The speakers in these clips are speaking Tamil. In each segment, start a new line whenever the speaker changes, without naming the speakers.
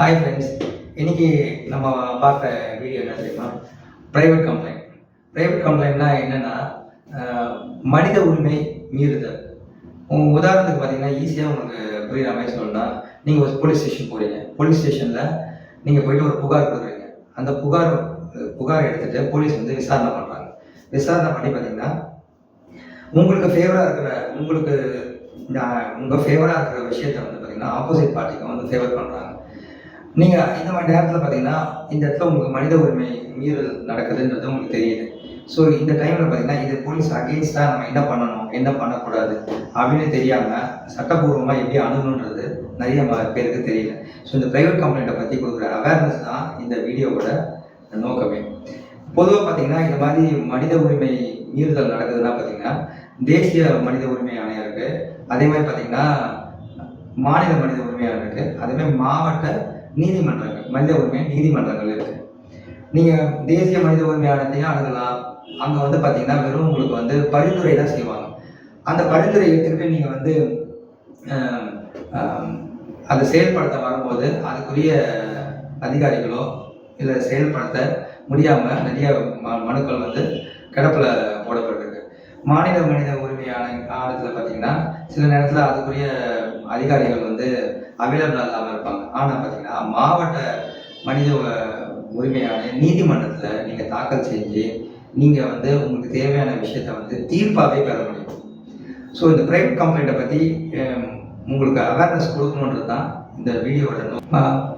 ஹாய் ஃப்ரெண்ட்ஸ் இன்னைக்கு நம்ம பார்த்த வீடியோ என்ன தெரியுமா? ப்ரைவேட் கம்ப்ளைண்ட் ப்ரைவேட் கம்ப்ளைண்ட்னா என்னன்னா மனித உரிமை மீறுதல். உங்க உதாரணத்துக்கு பார்த்தீங்கன்னா ஈஸியாக உங்களுக்கு புரியுற மாதிரி சொல்லணும்னா நீங்கள் ஒரு போலீஸ் ஸ்டேஷன் போறீங்க. போலீஸ் ஸ்டேஷனில் நீங்கள் போயிட்டு ஒரு புகார் கொடுக்குறீங்க. அந்த புகார் புகார் எடுத்துட்டு போலீஸ் வந்து விசாரணை பண்ணுறாங்க விசாரணை பண்ணி பார்த்தீங்கன்னா உங்களுக்கு ஃபேவராக இருக்கிற உங்களுக்கு நான் உங்கள் ஃபேவராக இருக்கிற விஷயத்த வந்து பார்த்தீங்கன்னா ஆப்போசிட் பார்ட்டிக்கு வந்து ஃபேவர் பண்ணுறாங்க நீங்கள் இந்த மாதிரி நேரத்தில் பார்த்தீங்கன்னா இந்த இடத்துல உங்களுக்கு மனித உரிமை மீறல் நடக்குதுன்றது உங்களுக்கு தெரியுது. ஸோ இந்த டைமில் பார்த்தீங்கன்னா இது போலீஸ் அகேன்ஸ்டாக நம்ம என்ன பண்ணணும் என்ன பண்ணக்கூடாது அப்படின்னு தெரியாமல் சட்டப்பூர்வமாக எப்படி அணுகணுன்றது நிறைய பேருக்கு தெரியல. ஸோ இந்த ப்ரைவேட் கம்ப்ளைண்ட்டை பற்றி கொடுக்குற அவேர்னஸ் தான் இந்த வீடியோவோட நோக்கமே. பொதுவாக பார்த்தீங்கன்னா இந்த மாதிரி மனித உரிமை மீறுதல் நடக்குதுன்னா பார்த்தீங்கன்னா தேசிய மனித உரிமை ஆணையம் இருக்கு. அதே மாதிரி பார்த்தீங்கன்னா மாநில மனித உரிமை ஆணையம் இருக்கு. அதே மாதிரி மாவட்ட நீதிமன்றங்கள் மனித உரிமை நீதிமன்றங்கள் இருக்கு. நீங்க தேசிய மனித உரிமை ஆணையத்தையும் அணுகலாம். அங்க வந்து பாத்தீங்கன்னா வெறும் உங்களுக்கு வந்து பரிந்துரை தான் செய்வாங்க. அந்த பரிந்துரை எடுத்துக்கிட்டு நீங்க வந்து அதை செயல்படுத்த வரும்போது அதுக்குரிய அதிகாரிகளோ இல்லை செயல்படுத்த முடியாம நிறைய ம- மனுக்கள் வந்து கிடப்பில் போடப்பட்டிருக்கு. மாநில மனித உரிமை ஆணைய ஆணையத்தில் பார்த்தீங்கன்னா சில நேரத்தில் அதுக்குரிய அதிகாரிகள் வந்து அவைலபிளாக இல்லாமல் இருப்பாங்க. ஆனால் பார்த்தீங்கன்னா மாவட்ட மனித உ- உரிமை நீதிமன்றத்தில் நீங்கள் தாக்கல் செஞ்சு நீங்கள் வந்து உங்களுக்கு தேவையான விஷயத்த வந்து தீர்ப்பாகவே பெற முடியும். ஸோ இந்த ப்ரைவேட் கம்ப்ளைண்ட்டை பற்றி உங்களுக்கு அவேர்னஸ் கொடுக்கணுன்றது தான் இந்த வீடியோட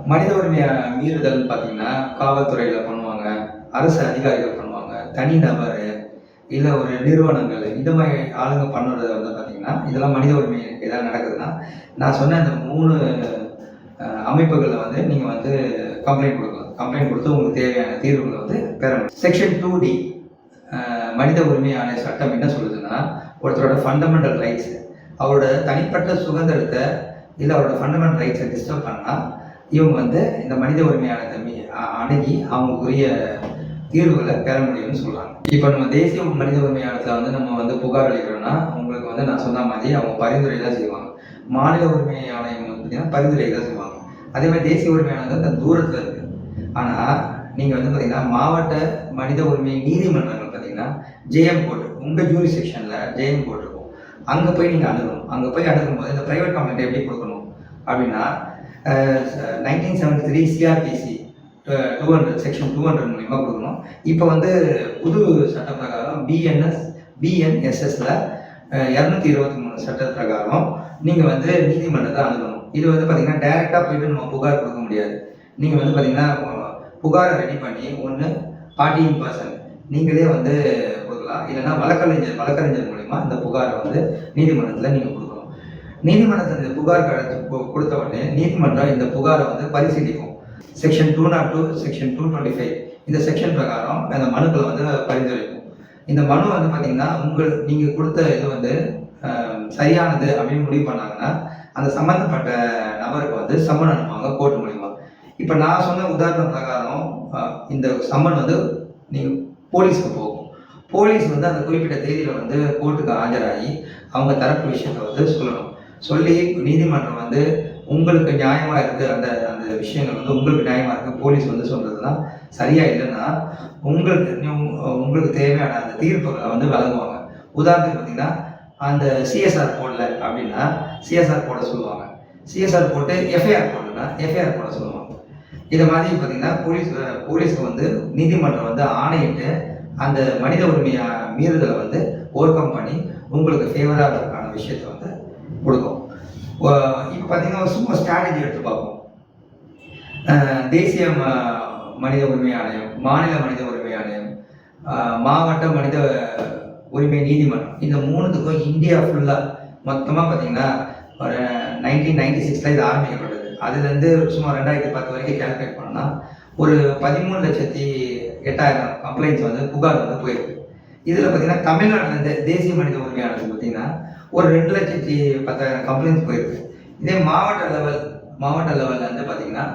மனித உரிமை மீறுதல் பார்த்தீங்கன்னா காவல்துறையில் பண்ணுவாங்க அரசு அதிகாரிகள் பண்ணுவாங்க தனிநபர் இல்லை ஒரு நிறுவனங்கள் இந்த மாதிரி ஆளுங்க பண்ணுறது வந்து பார்த்தீங்கன்னா இதெல்லாம் மனித உரிமை நான் சொன்ன இந்த மூணு அமைப்புகளில் வந்து நீங்கள் வந்து கம்ப்ளைண்ட் கொடுக்கலாம். கம்ப்ளைண்ட் கொடுத்து உங்களுக்கு தேவையான தீர்வுகளை வந்து பெற முடியும். செக்ஷன் டூ டி மனித உரிமை ஆணைய சட்டம் என்ன சொல்லுதுன்னா ஒருத்தரோட ஃபண்டமெண்டல் ரைட்ஸ் அவரோட தனிப்பட்ட சுதந்திரத்தை இல்லை அவரோட ஃபண்டமெண்டல் ரைட்ஸை டிஸ்டர்ப் பண்ணால் இவங்க வந்து இந்த மனித உரிமை தம்பி அணுகி அவங்களுக்குரிய தீர்வுகளை பெற முடியும்னு சொல்கிறாங்க இப்போ நம்ம தேசிய மனித உரிமை வந்து நம்ம வந்து புகார் அளிக்கிறோம்னா உங்களுக்கு வந்து நான் சொன்ன மாதிரி அவங்க பரிந்துரை தான் செய்வாங்க. மாநில உரிமை ஆணையம் வந்து பார்த்தீங்கன்னா பரிந்துரை தான் செய்வாங்க. அதே மாதிரி தேசிய உரிமை ஆணையம் வந்து தூரத்தில் இருக்குது ஆனால் நீங்கள் வந்து பார்த்தீங்கன்னா மாவட்ட மனித உரிமை நீதிமன்றங்கள் பார்த்தீங்கன்னா ஜேஎம் கோர்ட் உங்கள் ஜூரி செக்ஷனில் ஜேஎம் கோர்ட் இருக்கும். அங்கே போய் நீங்கள் அணுகணும். அங்கே போய் அணுகும்போது இந்த ப்ரைவேட் கம்ப்ளைண்ட் எப்படி கொடுக்கணும்? அப்படின்னா nineteen seventy three CrPC two hundred section two hundred மூலிமா கொடுக்கணும். இப்போ வந்து புது சட்ட பிரகாரம் பிஎன்எஸ் பிஎன்எஸ்எஸ்ல இரநூத்தி இருபத்தி மூணு சட்ட பிரகாரம் நீங்கள் வந்து நீதிமன்றத்தை அணுகணும். இது வந்து பார்த்தீங்கன்னா டைரெக்டாக போயிட்டு நம்ம புகார் கொடுக்க முடியாது. நீங்கள் வந்து பார்த்தீங்கன்னா புகாரை ரெடி பண்ணி ஒன்று பார்ட்டி இன் பர்சன் நீங்களே வந்து கொடுக்கலாம். இல்லைன்னா வழக்கறிஞர் வழக்கறிஞர் மூலிமா அந்த புகாரை வந்து நீதிமன்றத்தில் நீங்கள் கொடுக்கணும். நீதிமன்றத்தில் இந்த புகார் கடத்து கொடுத்த உடனே நீதிமன்றம் இந்த புகாரை வந்து பரிசீலிக்கும். Section two nought two section two twenty five இந்த செக்ஷன் பிரகாரம் அந்த மனுக்களை வந்து பரிந்துரைக்கும். இந்த மனு வந்து பார்த்தீங்கன்னா உங்கள் நீங்கள் கொடுத்த இது வந்து சரியானது அப்படின்னு முடிவு பண்ணாங்கன்னா அந்த சம்மந்தப்பட்ட நபருக்கு வந்து சம்மன் அனுப்புவாங்க கோர்ட் மூலிமா இப்போ நான் சொன்ன உதாரண பிரகாரம் இந்த சம்மன் வந்து நீங்கள் போலீஸ்க்கு போகும். போலீஸ் வந்து அந்த குறிப்பிட்ட தேதியில் வந்து கோர்ட்டுக்கு ஆஜராகி அவங்க தரப்பு விஷயத்தை வந்து சொல்லணும். சொல்லி நீதிமன்றம் வந்து உங்களுக்கு நியாயமாக இருக்குது அந்த அந்த விஷயங்கள் வந்து உங்களுக்கு நியாயமாக இருக்குது போலீஸ் வந்து சொல்றதுலாம் சரியா இல்லைன்னா உங்களுக்கு உங்களுக்கு தேவையான அந்த தீர்ப்புகளை வந்து வழங்குவாங்க. உதாரணத்துக்கு பார்த்தீங்கன்னா அந்த சிஎஸ்ஆர் போடல அப்படின்னா சிஎஸ்ஆர் போட சொல்லுவாங்க. சிஎஸ்ஆர் போட்டு எஃப்ஐஆர் போடலன்னா எஃப்ஐஆர் போட சொல்லுவாங்க. இதை மாதிரி பார்த்தீங்கன்னா போலீஸ் போலீஸ்க்கு வந்து நீதிமன்றம் வந்து ஆணையிட்டு அந்த மனித உரிமை மீறுதலை வந்து ஓவர் கம் பண்ணி உங்களுக்கு ஃபேவராகிறதுக்கான விஷயத்தை வந்து கொடுக்கும். இப்போ பார்த்தீங்கன்னா சும்மா ஸ்ட்ராட்டஜி எடுத்து பார்ப்போம். தேசிய ம- மனித உரிமை ஆணையம் மாநில மனித உரிமை ஆணையம் மாவட்ட மனித உரிமை நீதிமன்றம். இந்த மூணுத்துக்கும் இந்தியா ஃபுல்லாக மொத்தமாக பார்த்தீங்கன்னா ஒரு நைன்டீன் நைன்டி சிக்ஸில் இது ஆரம்பிக்கப்பட்டது. அதுலேருந்து சுமார் ரெண்டாயிரத்தி பத்து வரைக்கும் கேல்குலேட் பண்ணோம்னா ஒரு பதிமூணு லட்சத்தி எட்டாயிரம் கம்ப்ளைண்ட்ஸ் வந்து புகார் வந்து போயிருக்கு. இதில் பார்த்தீங்கன்னா தமிழ்நாட்டில் தேசிய மனித உரிமை ஆணையம் பார்த்தீங்கன்னா ஒரு ரெண்டு லட்சத்தி பத்தாயிரம் கம்ப்ளைண்ட்ஸ் போயிருக்கு. இதே மாவட்ட லெவல் மாவட்ட லெவலில் வந்து பார்த்தீங்கன்னா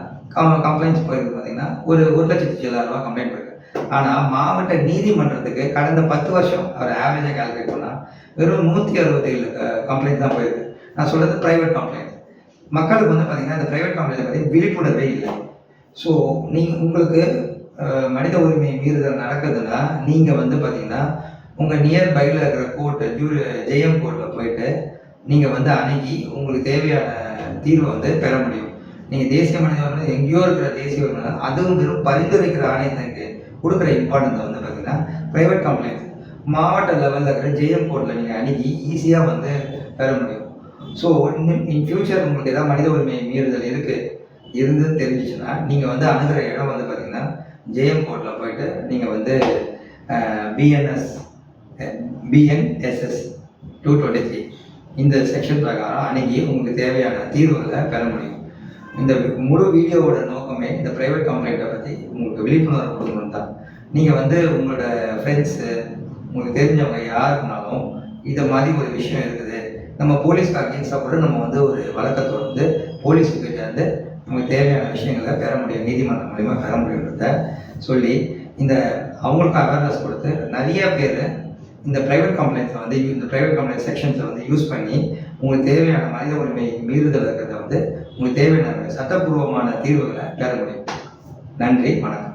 கம்ப்ளைண்ட்ஸ் போயிருக்கு பார்த்தீங்கன்னா ஒரு ஒரு லட்சத்தி ஏழாயிரம் கம்ப்ளைண்ட் போயிருக்கு. ஆனால் மாவட்ட நீதிமன்றத்துக்கு கடந்த பத்து வருஷம் அவர் ஆவரேஜாக கால்குலேட் பண்ணால் வெறும் நூற்றி அறுபத்தி ஏழு கம்ப்ளைண்ட் தான் போயிருக்கு. நான் சொல்கிறது ப்ரைவேட் கம்ப்ளைண்ட் மக்களுக்கு வந்து பார்த்தீங்கன்னா இந்த ப்ரைவேட் கம்ப்ளைண்ட் பற்றி விழிப்புணர்வே இல்லை. ஸோ நீங்கள் உங்களுக்கு மனித உரிமை மீறுதல் நடக்குதுன்னா நீங்கள் வந்து பார்த்தீங்கன்னா உங்கள் நியர் பையில் இருக்கிற கோர்ட்டு ஜூரி ஜெயம் கோர்ட்டில் போயிட்டு நீங்கள் வந்து அணுகி உங்களுக்கு தேவையான தீர்வை வந்து பெற முடியும். நீங்கள் தேசிய மனித எங்கேயோ இருக்கிற தேசிய உரிமை அதுவும் வெறும் பரிந்துரைக்கிற ஆணையத்துக்கு கொடுக்குற இம்பார்ட்டன்ஸ் வந்து பார்த்தீங்கன்னா ப்ரைவேட் கம்ப்ளைண்ட்ஸ் மாவட்ட லெவலில் இருக்கிற ஜேஎம் கோர்ட்டில் நீங்கள் அணுகி ஈஸியாக வந்து பெற முடியும். ஸோ இன் ஃபியூச்சர் உங்களுக்கு ஏதாவது மனித உரிமை மீறுதல் இருக்குது இருந்து தெரிஞ்சிச்சுன்னா நீங்கள் வந்து அணுகிற இடம் வந்து பார்த்தீங்கன்னா ஜேஎம் கோர்ட்டில் போயிட்டு நீங்கள் வந்து BNS BNSS two twenty three இந்த செக்ஷன் பிரகாரம் அணுகி உங்களுக்கு தேவையான தீர்வுகளை பெற முடியும். இந்த முழு வீடியோவோட நோக்கமே இந்த ப்ரைவேட் கம்ப்ளைண்ட்டை பற்றி உங்களுக்கு விழிப்புணர்வு கொடுக்கணும் தான். நீங்கள் வந்து உங்களோட ஃப்ரெண்ட்ஸு உங்களுக்கு தெரிஞ்சவங்க யாருக்குனாலும் இதை மாதிரி ஒரு விஷயம் இருக்குது. நம்ம போலீஸ்க்கு அகேன்ஸ்டாக கூட நம்ம வந்து ஒரு வழக்கை தொடர்ந்து போலீஸ்கிட்ட வந்து நமக்கு தேவையான விஷயங்களை பெற முடியும். நீதிமன்றம் மூலிமா பெற முடியுன்றத சொல்லி இந்த அவங்களுக்கு அவேர்னஸ் கொடுத்து நிறைய பேர் இந்த ப்ரைவேட் கம்ப்ளைண்ட்ஸை வந்து இந்த ப்ரைவேட் கம்ப்ளைண்ட் செக்ஷன்ஸை வந்து யூஸ் பண்ணி உங்களுக்கு தேவையான மனித உரிமை மீறுதல் இருக்கிறத வந்து உங்களுக்கு தேவையான சட்டப்பூர்வமான தீர்வுகளை பெற முடியும். நன்றி வணக்கம்.